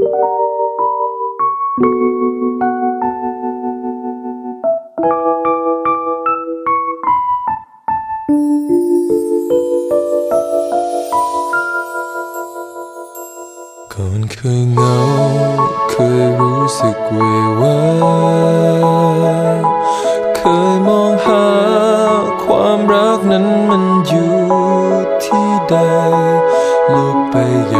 ก่อนเคยเหงาเคยรู้สึกเววาเคยมองหาความรักนั้นมันอยู่ที่ใดโลกไปใหญ่เหลือเกินมี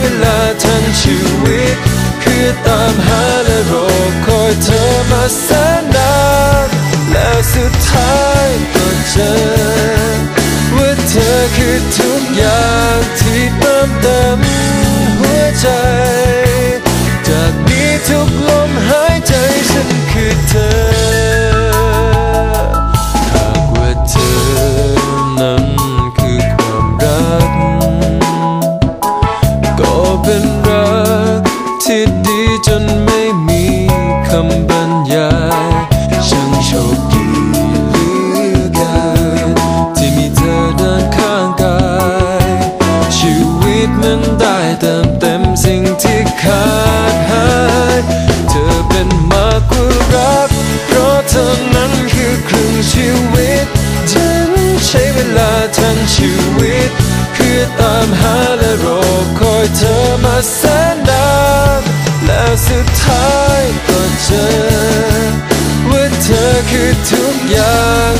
เวลาทั้งชีวิตเพื่อตามหาและรอคอยเธอมาแสนนานแล้วสุดท้ายก็เจอ คำบรรยายช่างโชคดีเหลือเกินที่มีเธอเดินข้างกาย ชีวิตมันได้เติมเต็มสิ่งที่ขาดหาย เธอเป็นมากกว่ารัก เพราะเธอนั้นคือครึ่งชีวิตฉันใช้เวลาทั้งชีวิตเพื่อตามหาและรอคอยเธอมาแสนนานแล้วสุด เจอว่าเธอคือทุกอย่าง